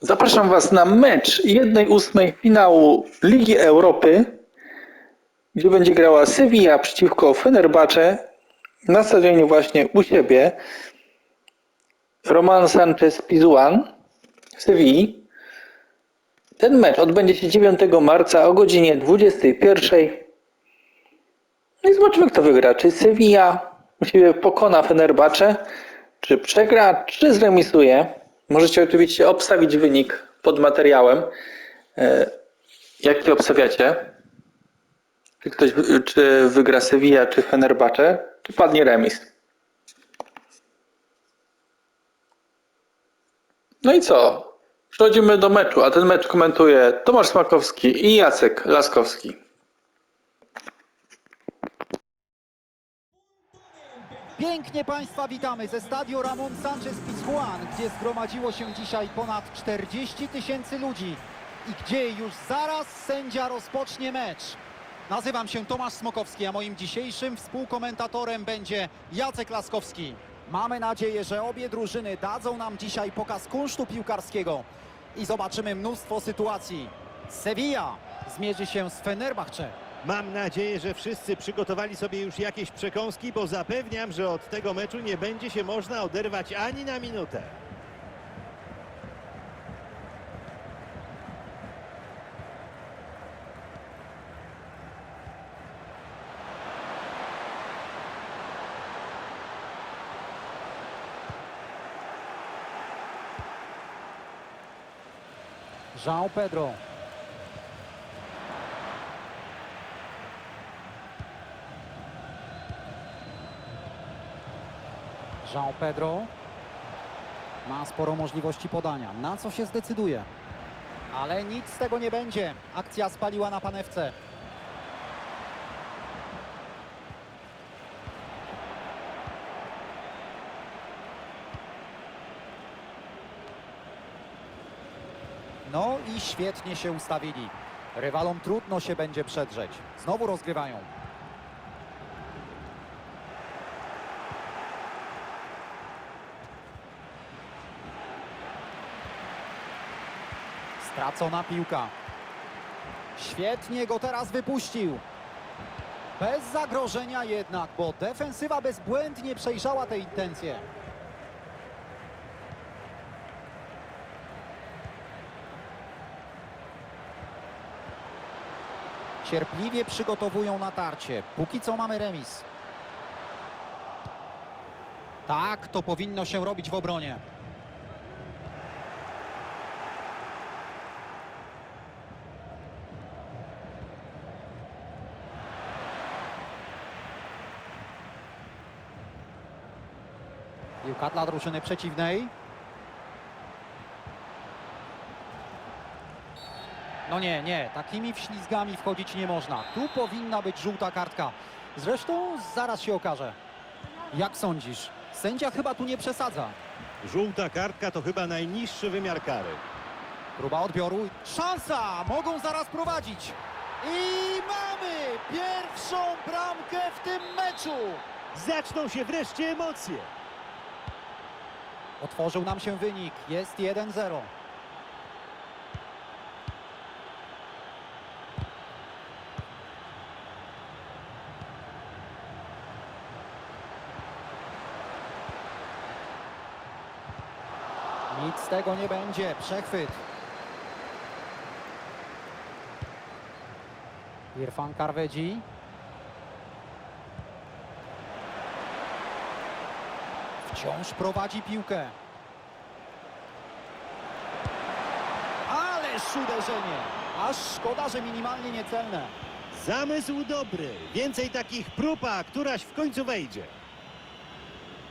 Zapraszam Was na mecz 1-8 finału Ligi Europy, gdzie będzie grała Sevilla przeciwko Fenerbahce na stadionie właśnie u siebie. Roman Sanchez Pizjuan w Sewilli. Ten mecz odbędzie się 9 marca o godzinie 21. No i zobaczymy kto wygra. Czy Sevilla u siebie pokona Fenerbahce, czy przegra, czy zremisuje. Możecie oczywiście obstawić wynik pod materiałem. E, Jaki obstawiacie? Czy ktoś czy wygra Sevilla, czy Fenerbahce, czy padnie remis? No i co? Przechodzimy do meczu, a ten mecz komentuje Tomasz Smakowski i Jacek Laskowski. Pięknie Państwa witamy ze stadionu Ramon Sanchez Pizjuan, gdzie zgromadziło się dzisiaj ponad 40 tysięcy ludzi i gdzie już zaraz sędzia rozpocznie mecz. Nazywam się Tomasz Smokowski, a moim dzisiejszym współkomentatorem będzie Jacek Laskowski. Mamy nadzieję, że obie drużyny dadzą nam dzisiaj pokaz kunsztu piłkarskiego i zobaczymy mnóstwo sytuacji. Sevilla zmierzy się z Fenerbahce. Mam nadzieję, że wszyscy przygotowali sobie już jakieś przekąski, bo zapewniam, że od tego meczu nie będzie się można oderwać ani na minutę. João Pedro. João Pedro ma sporo możliwości podania. Na co się zdecyduje? Ale nic z tego nie będzie. Akcja spaliła na panewce. No i świetnie się ustawili. Rywalom trudno się będzie przedrzeć. Znowu rozgrywają. Stracona piłka. Świetnie go teraz wypuścił. Bez zagrożenia jednak, bo defensywa bezbłędnie przejrzała te intencje. Cierpliwie przygotowują natarcie. Póki co mamy remis. Tak, to powinno się robić w obronie. Piłka dla drużyny przeciwnej. No nie, nie, takimi wślizgami wchodzić nie można. Tu powinna być żółta kartka. Zresztą zaraz się okaże. Jak sądzisz? Sędzia chyba tu nie przesadza. Żółta kartka to chyba najniższy wymiar kary. Próba odbioru. Szansa! Mogą zaraz prowadzić. I mamy pierwszą bramkę w tym meczu. Zaczną się wreszcie emocje. Otworzył nam się wynik. Jest 1-0. Nic z tego nie będzie. Przechwyt. Irfan Karwedzi. Wciąż prowadzi piłkę. Ależ uderzenie! Aż szkoda, że minimalnie niecelne. Zamysł dobry. Więcej takich prób, a któraś w końcu wejdzie.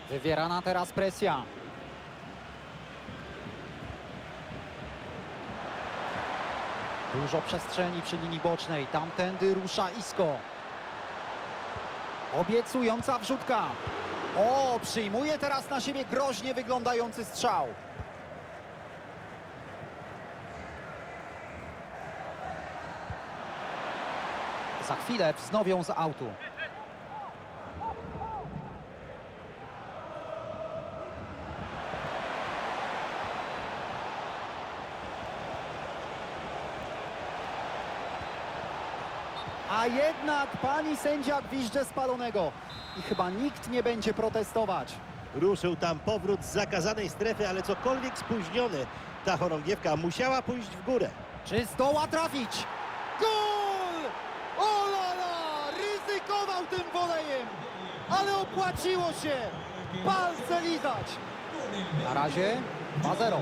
Wywierana teraz presja. Dużo przestrzeni przy linii bocznej. Tamtędy rusza Isko. Obiecująca wrzutka. O, przyjmuje teraz na siebie groźnie wyglądający strzał. Za chwilę wznowią z autu. A jednak pani sędzia gwizdże spalonego. I chyba nikt nie będzie protestować. Ruszył tam powrót z zakazanej strefy, ale cokolwiek spóźniony, ta chorągiewka musiała pójść w górę. Czy zdoła trafić? Gol! O la la! Ryzykował tym wolejem, ale opłaciło się. Palce lizać. Na razie 2-0.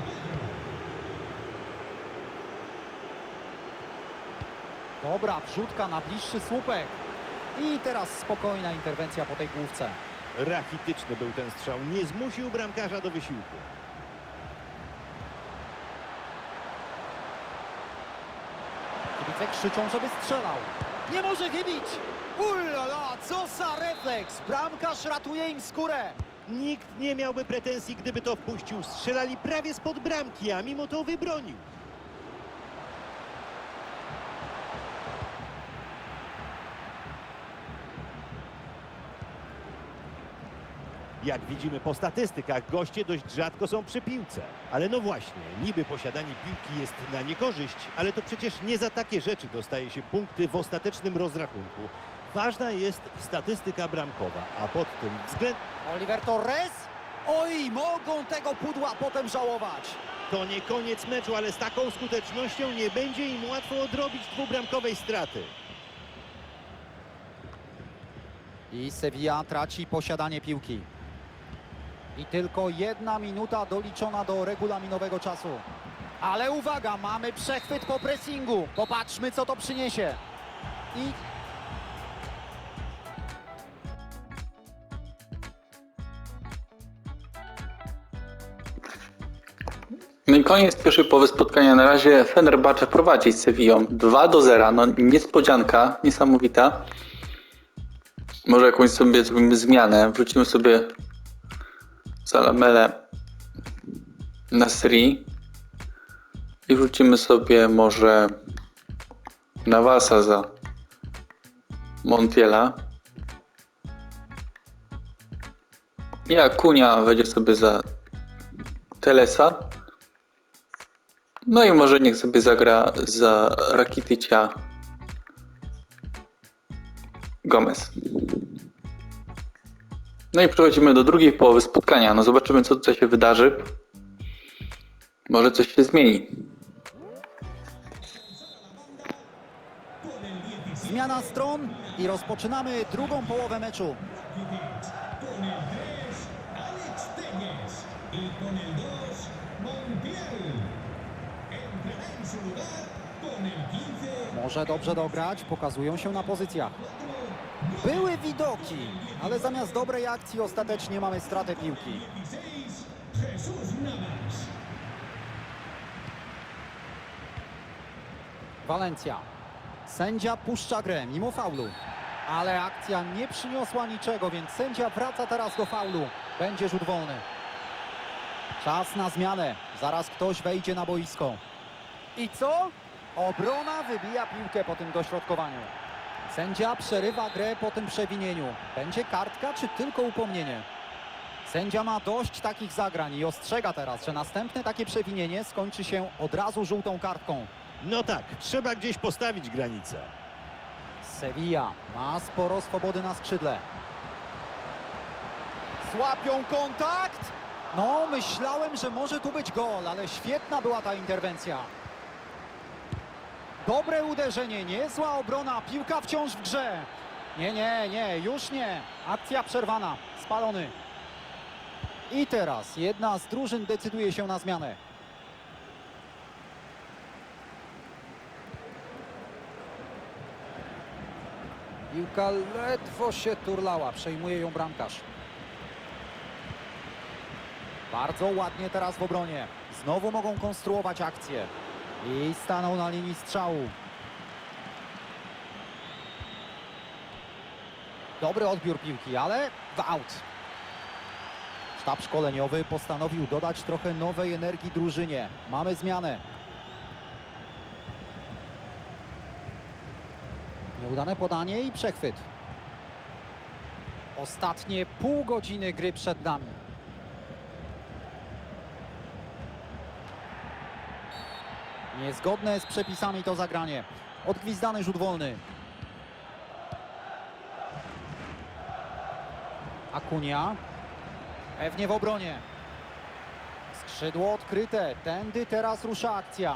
Dobra, wrzutka na bliższy słupek. I teraz spokojna interwencja po tej główce. Rachityczny był ten strzał, nie zmusił bramkarza do wysiłku. Kibice krzyczą, żeby strzelał. Nie może chybić! Ulala, co za refleks! Bramkarz ratuje im skórę. Nikt nie miałby pretensji, gdyby to wpuścił. Strzelali prawie spod bramki, a mimo to wybronił. Jak widzimy po statystykach, goście dość rzadko są przy piłce. Ale no właśnie, niby posiadanie piłki jest na niekorzyść, ale to przecież nie za takie rzeczy dostaje się punkty w ostatecznym rozrachunku. Ważna jest statystyka bramkowa, a pod tym względem Oliver Torres? Oj, mogą tego pudła potem żałować. To nie koniec meczu, ale z taką skutecznością nie będzie im łatwo odrobić dwubramkowej straty. I Sevilla traci posiadanie piłki. I tylko jedna minuta doliczona do regulaminowego czasu. Ale uwaga, mamy przechwyt po pressingu. Popatrzmy, co to przyniesie. I No i koniec pierwszej połowy spotkania. Na razie Fenerbahce prowadzi z Sevillą 2 do 0. No niespodzianka, niesamowita. Może jakąś sobie zrobimy zmianę. Wrócimy sobie Salamele na Sri i wrócimy sobie może Nawasa za Montiela. I Akunia wejdzie sobie za Telesa. No i może niech sobie zagra za Rakitycia Gomez. No i przechodzimy do drugiej połowy spotkania. No zobaczymy co tutaj się wydarzy. Może coś się zmieni. zmiana stron i rozpoczynamy drugą połowę meczu. Może dobrze dograć, pokazują się na pozycjach. Były widoki, ale zamiast dobrej akcji ostatecznie mamy stratę piłki. Walencja. Sędzia puszcza grę mimo faulu. Ale akcja nie przyniosła niczego, więc sędzia wraca teraz do faulu. Będzie rzut wolny. Czas na zmianę. Zaraz ktoś wejdzie na boisko. I co? Obrona wybija piłkę po tym dośrodkowaniu. Sędzia przerywa grę po tym przewinieniu. Będzie kartka czy tylko upomnienie? Sędzia ma dość takich zagrań i ostrzega teraz, że następne takie przewinienie skończy się od razu żółtą kartką. No tak, trzeba gdzieś postawić granicę. Sevilla ma sporo swobody na skrzydle. Złapią kontakt! No, myślałem, że może tu być gol, ale świetna była ta interwencja. Dobre uderzenie, niezła obrona, piłka wciąż w grze. Nie, nie, nie, już nie. Akcja przerwana, spalony. I teraz jedna z drużyn decyduje się na zmianę. Piłka ledwo się turlała, przejmuje ją bramkarz. Bardzo ładnie teraz w obronie. Znowu mogą konstruować akcję. I stanął na linii strzału. Dobry odbiór piłki, ale w aut. Sztab szkoleniowy postanowił dodać trochę nowej energii drużynie. Mamy zmianę. Nieudane podanie i przechwyt. Ostatnie pół godziny gry przed nami. Niezgodne z przepisami to zagranie. Odgwizdany rzut wolny. Akunia. Pewnie w obronie. Skrzydło odkryte. Tędy teraz rusza akcja.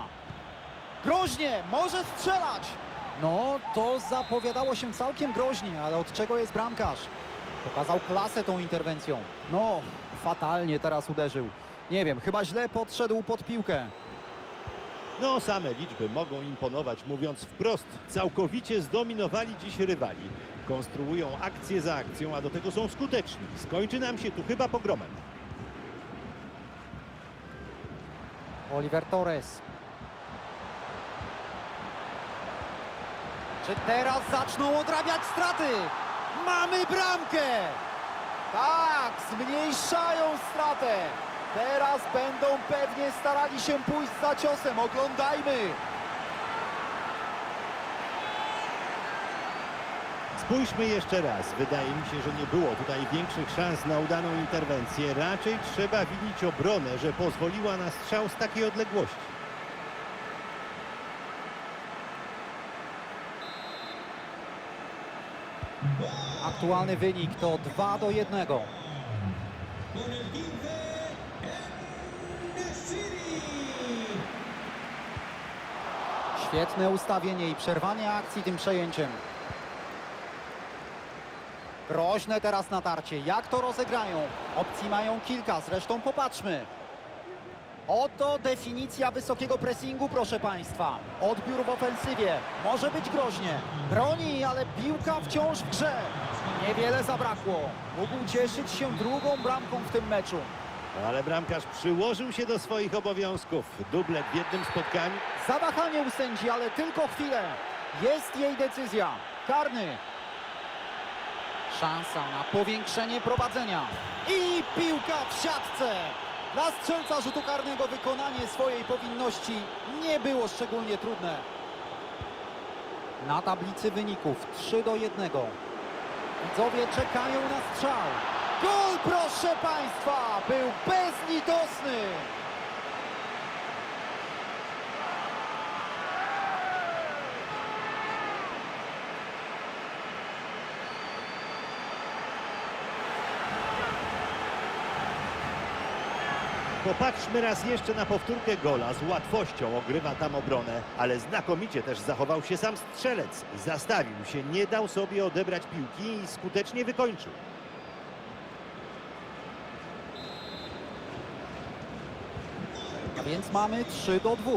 Groźnie! Może strzelać! No, to zapowiadało się całkiem groźnie, ale od czego jest bramkarz? Pokazał klasę tą interwencją. No, fatalnie teraz uderzył. Nie wiem, chyba źle podszedł pod piłkę. No, same liczby mogą imponować, mówiąc wprost. Całkowicie zdominowali dziś rywali. Konstruują akcję za akcją, a do tego są skuteczni. Skończy nam się tu chyba pogromem. Oliver Torres. Czy teraz zaczną odrabiać straty? Mamy bramkę! Tak, zmniejszają stratę. Teraz będą pewnie starali się pójść za ciosem. Oglądajmy. Spójrzmy jeszcze raz. Wydaje mi się, że nie było tutaj większych szans na udaną interwencję. Raczej trzeba winić obronę, że pozwoliła na strzał z takiej odległości. Aktualny wynik to 2 do 1. Świetne ustawienie i przerwanie akcji tym przejęciem. Groźne teraz natarcie. Jak to rozegrają? Opcji mają kilka, zresztą popatrzmy. Oto definicja wysokiego pressingu, proszę Państwa. Odbiór w ofensywie. Może być groźnie. Broni, ale piłka wciąż w grze. Niewiele zabrakło. Mógł cieszyć się drugą bramką w tym meczu. Ale bramkarz przyłożył się do swoich obowiązków. Dublet w jednym spotkaniu. Zawahanie u sędzi, ale tylko chwilę. Jest jej decyzja. Karny. Szansa na powiększenie prowadzenia. I piłka w siatce. Dla strzelca rzutu karnego wykonanie swojej powinności nie było szczególnie trudne. Na tablicy wyników 3 do 1. Widzowie czekają na strzał. Gol, proszę Państwa, był bezlitosny. Popatrzmy raz jeszcze na powtórkę gola. Z łatwością ogrywa tam obronę, ale znakomicie też zachował się sam strzelec. Zastawił się, nie dał sobie odebrać piłki i skutecznie wykończył. Więc mamy 3 do 2.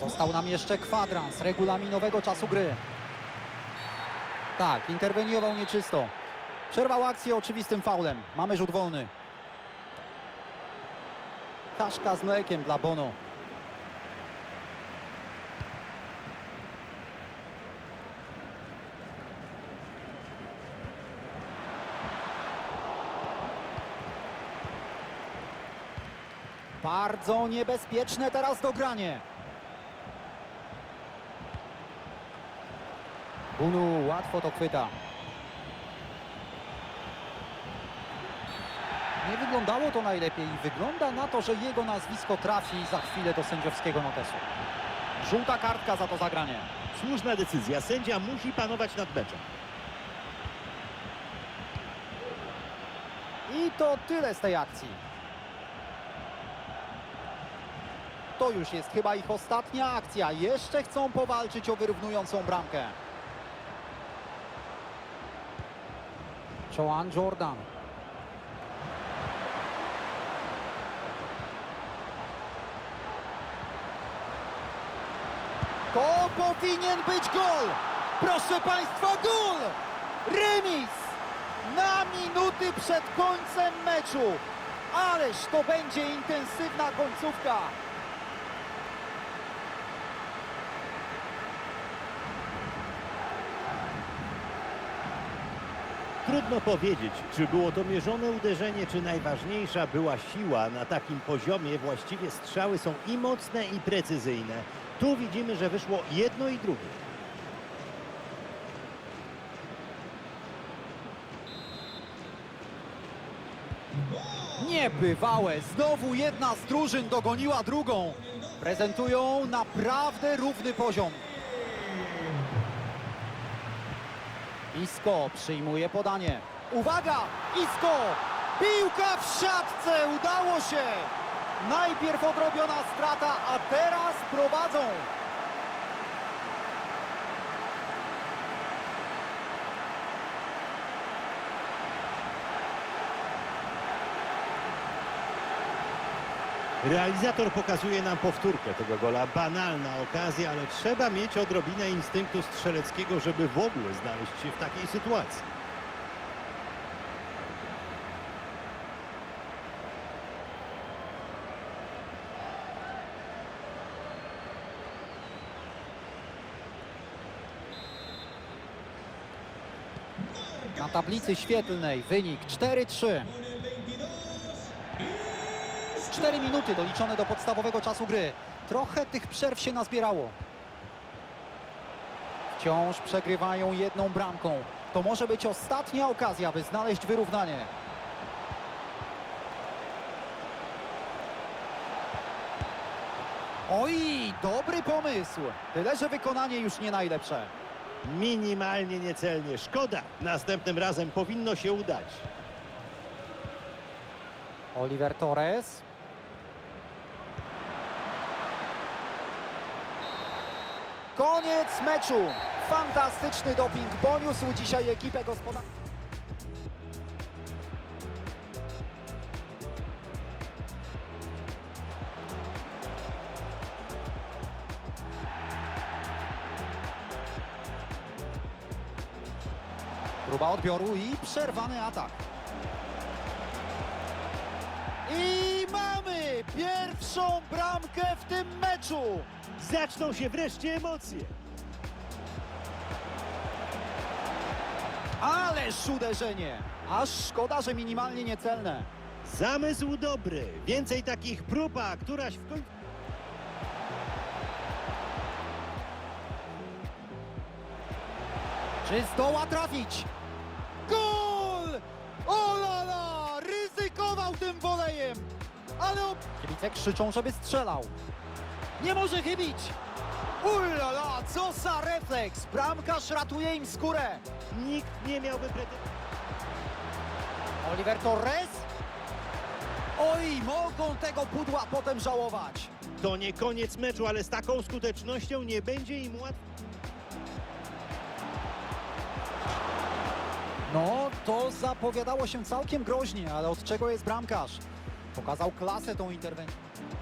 Został nam jeszcze kwadrans regulaminowego czasu gry. Tak, interweniował nieczysto. Przerwał akcję oczywistym faulem. Mamy rzut wolny. Kaszka z mlekiem dla Bono. Bardzo niebezpieczne teraz dogranie. Bunu łatwo to chwyta. Nie wyglądało to najlepiej wygląda na to, że jego nazwisko trafi za chwilę do sędziowskiego notesu. Żółta kartka za to zagranie. Słuszna decyzja. Sędzia musi panować nad meczem. I to tyle z tej akcji. To już jest chyba ich ostatnia akcja. Jeszcze chcą powalczyć o wyrównującą bramkę. Joan Jordan. To powinien być gol! Proszę Państwa, gol! Remis! Na minuty przed końcem meczu! Ależ to będzie intensywna końcówka! Trudno powiedzieć, czy było to mierzone uderzenie, czy najważniejsza była siła. Na takim poziomie właściwie strzały są i mocne, i precyzyjne. Tu widzimy, że wyszło jedno i drugie. Niebywałe! Znowu jedna z drużyn dogoniła drugą. Prezentują naprawdę równy poziom. Isco przyjmuje podanie. Uwaga! Isco! Piłka w siatce! Udało się! Najpierw odrobiona strata, a teraz prowadzą. Realizator pokazuje nam powtórkę tego gola. Banalna okazja, ale trzeba mieć odrobinę instynktu strzeleckiego, żeby w ogóle znaleźć się w takiej sytuacji. Na tablicy świetlnej wynik 4-3. 4 minuty doliczone do podstawowego czasu gry. Trochę tych przerw się nazbierało. Wciąż przegrywają jedną bramką. To może być ostatnia okazja, by znaleźć wyrównanie. Oj, dobry pomysł. Tyle, że wykonanie już nie najlepsze. Minimalnie niecelnie. Szkoda. Następnym razem powinno się udać. Oliver Torres. Koniec meczu. Fantastyczny doping poniósł dzisiaj ekipę gospodarzy. Próba odbioru i przerwany atak. Pierwszą bramkę w tym meczu. Zaczną się wreszcie emocje. Ależ uderzenie. Aż szkoda, że minimalnie niecelne. Zamysł dobry. Więcej takich prób, a któraś w końcu... Czy zdoła trafić? Gol! Olala! Ryzykował tym wolejem! Ale ob... Kibice krzyczą, żeby strzelał. Nie może chybić! Ulala! Co za refleks! Bramkarz ratuje im skórę. Nikt nie miałby pretensji. Oliver Torres? Oj, mogą tego pudła potem żałować. To nie koniec meczu, ale z taką skutecznością nie będzie im łatwo. No, to zapowiadało się całkiem groźnie, ale od czego jest bramkarz? Pokazał klasę tą interwencją.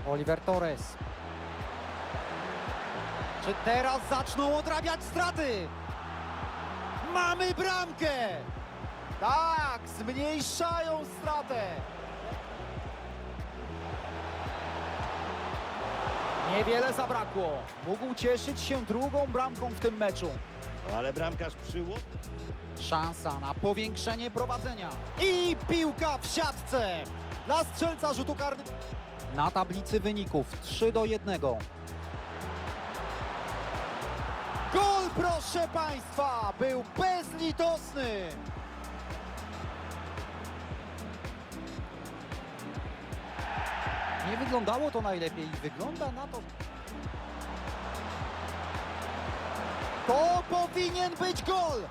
Oliver Torres. Czy teraz zaczną odrabiać straty? Mamy bramkę! Tak, zmniejszają stratę. Niewiele zabrakło. Mógł cieszyć się drugą bramką w tym meczu. No, ale bramkarz przyło. Szansa na powiększenie prowadzenia. I piłka w siatce. Dla strzelca rzutu karnego. Na tablicy wyników 3 do 1. Gol, proszę Państwa, był bezlitosny. Nie wyglądało to najlepiej. Wygląda na to. To powinien być gol.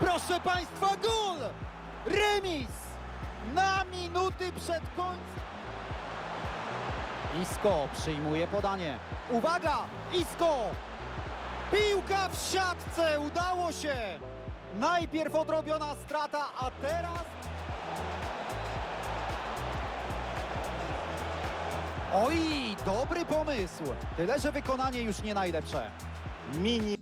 Proszę Państwa, gol! Remis! Na minuty przed końcem. Isco przyjmuje podanie. Uwaga! Isco! Piłka w siatce! Udało się! Najpierw odrobiona strata, a teraz... Oj, dobry pomysł. Tyle, że wykonanie już nie najlepsze. Mini...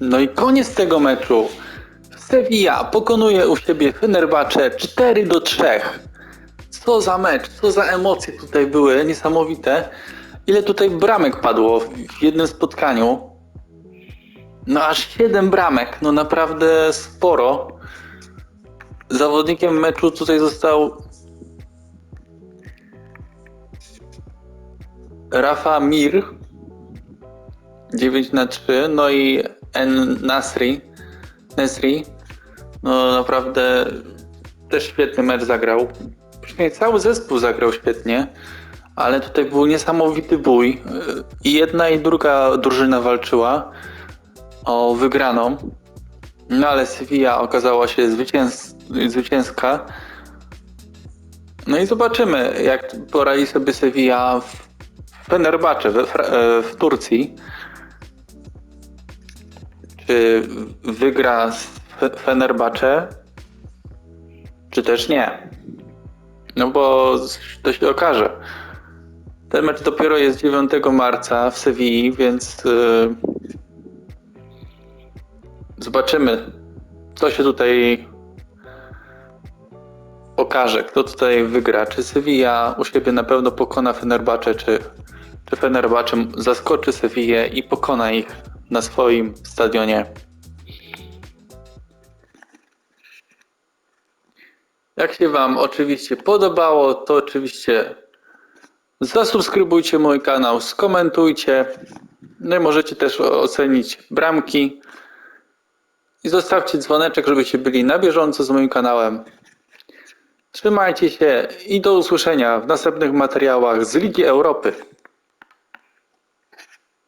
No i koniec tego meczu. Sevilla pokonuje u siebie Fenerbahce 4 do 3. Co za mecz, co za emocje tutaj były, niesamowite. Ile tutaj bramek padło w jednym spotkaniu. No aż 7 bramek, no naprawdę sporo. Zawodnikiem meczu tutaj został Rafa Mir 9 na 3, no i N Nasri. Nesri. No naprawdę też świetny mecz zagrał. praktycznie cały zespół zagrał świetnie, ale tutaj był niesamowity bój. I jedna i druga drużyna walczyła o wygraną. No ale Sevilla okazała się zwycięs zwycięska. No i zobaczymy, jak poradzi sobie Sevilla w Fenerbahce Fra- e, w Turcji. Czy wygra z Fe- Fenerbahce, czy też nie. No bo to się okaże. Ten mecz dopiero jest 9 marca w Sewilli, więc yy, zobaczymy, co się tutaj okaże, kto tutaj wygra. Czy Sevilla u siebie na pewno pokona Fenerbahce, czy, czy zaskoczy Sevillę i pokona ich na swoim stadionie. Jak się Wam oczywiście podobało, to oczywiście zasubskrybujcie mój kanał, skomentujcie. No i możecie też ocenić bramki. I zostawcie dzwoneczek, żebyście byli na bieżąco z moim kanałem. Trzymajcie się i do usłyszenia w następnych materiałach z Ligi Europy.